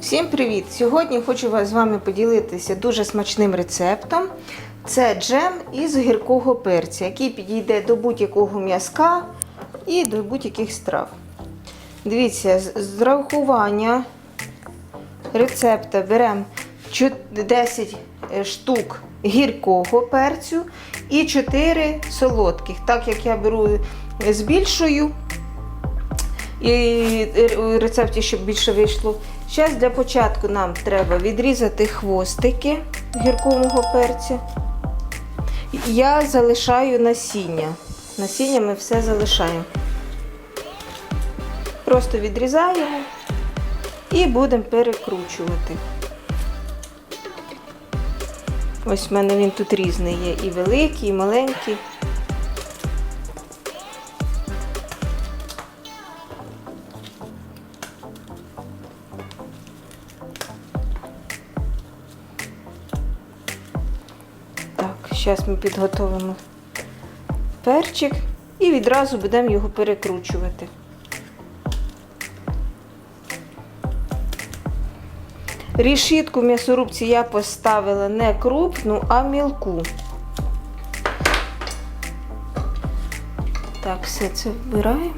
Всім привіт! Сьогодні хочу з вами поділитися дуже смачним рецептом. Це джем із гіркого перця, який підійде до будь-якого м'язка і до будь-яких страв. Дивіться, з рахування рецепта беремо 10 штук гіркого перцю і 4 солодких. Так як я беру з більшою, і рецепті, щоб більше вийшло. Зараз для початку нам треба відрізати хвостики гіркого перця. Я залишаю насіння. Насіння ми все залишаємо. Просто відрізаємо і будемо перекручувати. Ось в мене він тут різний є і великий, і маленький. Зараз ми підготовимо перчик і відразу будемо його перекручувати. Рішітку в м'ясорубці я поставила не крупну, а мілку. Так, все це вбираємо.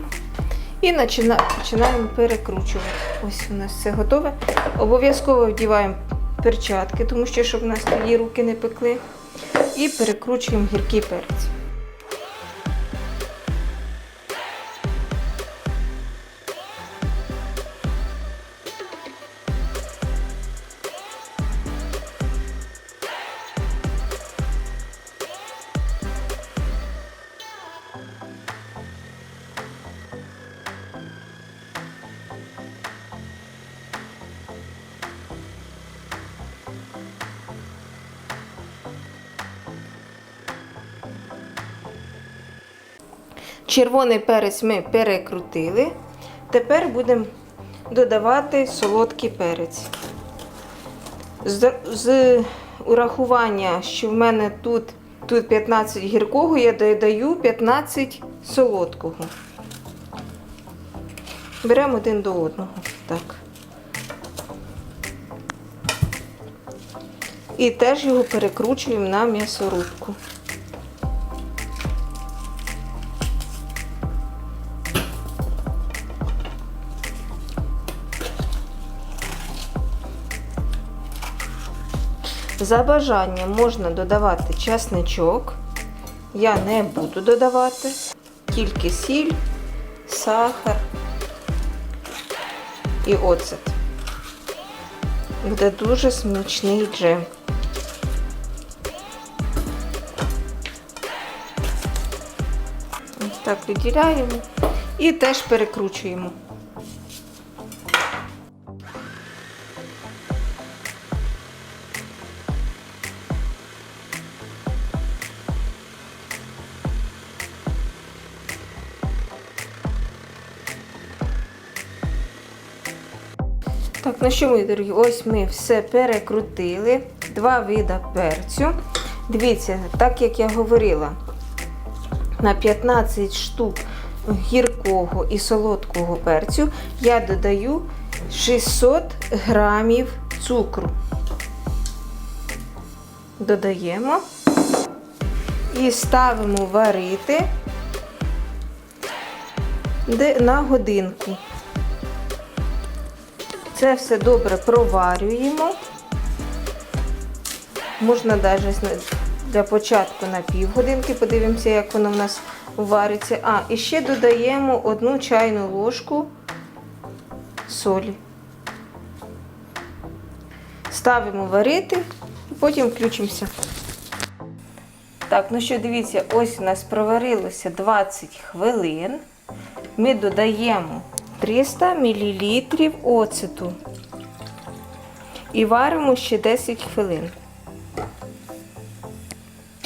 І починаємо перекручувати. Ось у нас все готове. Обов'язково вдіваємо перчатки, тому що щоб у нас тоді руки не пекли. І перекручуємо гіркий перець. Червоний перець ми перекрутили. Тепер будемо додавати солодкий перець. З, з урахування, що в мене тут, тут 15 гіркого, я додаю 15 солодкого. Беремо один до одного. Так. І теж його перекручуємо на м'ясорубку. За бажанням можна додавати чесничок. Я не буду додавати, тільки сіль, сахар і оцет. Буде дуже смачний джем. Ось так виділяємо і теж перекручуємо. Так, ну що, мої дорогі, ось ми все перекрутили. Два вида перцю. Дивіться, так як я говорила, на 15 штук гіркого і солодкого перцю я додаю 600 грамів цукру. Додаємо і ставимо варити на годинку. Це все добре проварюємо. Можна навіть для початку на півгодинки, подивимося, як воно в нас вариться. А, і ще додаємо одну чайну ложку солі. Ставимо варити і потім включимося. Так, ну що, дивіться, ось у нас проварилося 20 хвилин. Ми додаємо 300 мл оцету. І варимо ще 10 хвилин.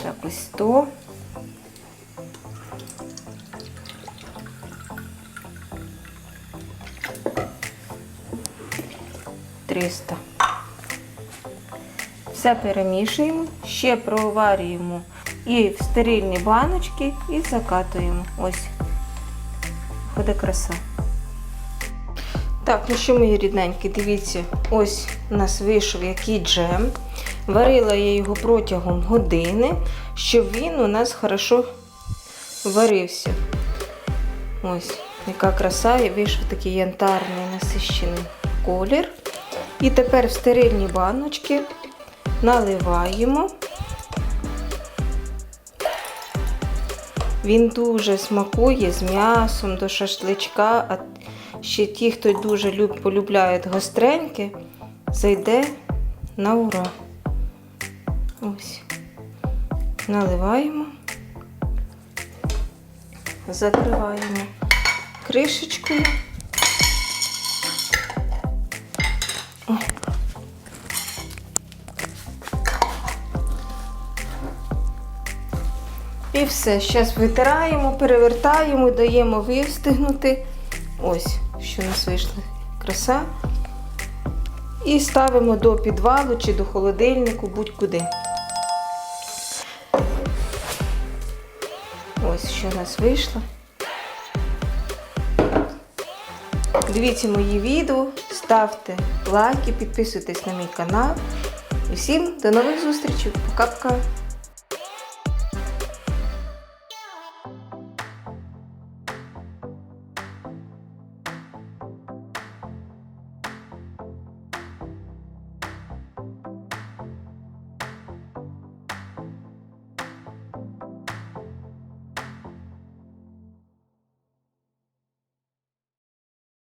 Так, ось 100. Триста. Все перемішуємо, ще проварюємо і в стерильні баночки і закатуємо. Ось буде краса. Так, ну що, мої рідненькі, дивіться, ось у нас вийшов який джем. Варила я його протягом години, щоб він у нас хорошо варився. Ось, яка краса, і вийшов такий янтарний насищений колір. І тепер в стерильні баночки наливаємо. Він дуже смакує з м'ясом до шашличка, а ще ті, хто дуже люб, полюбляють гостреньке, зайде на ура. Ось. Наливаємо, закриваємо кришечкою. І все. Зараз витираємо, перевертаємо, даємо вистигнути. Ось, що у нас вийшла краса. І ставимо до підвалу чи до холодильнику, будь-куди. Ось що у нас вийшло. Дивіться мої відео, ставте лайки, підписуйтесь на мій канал. І всім до нових зустрічей. Пока-пока!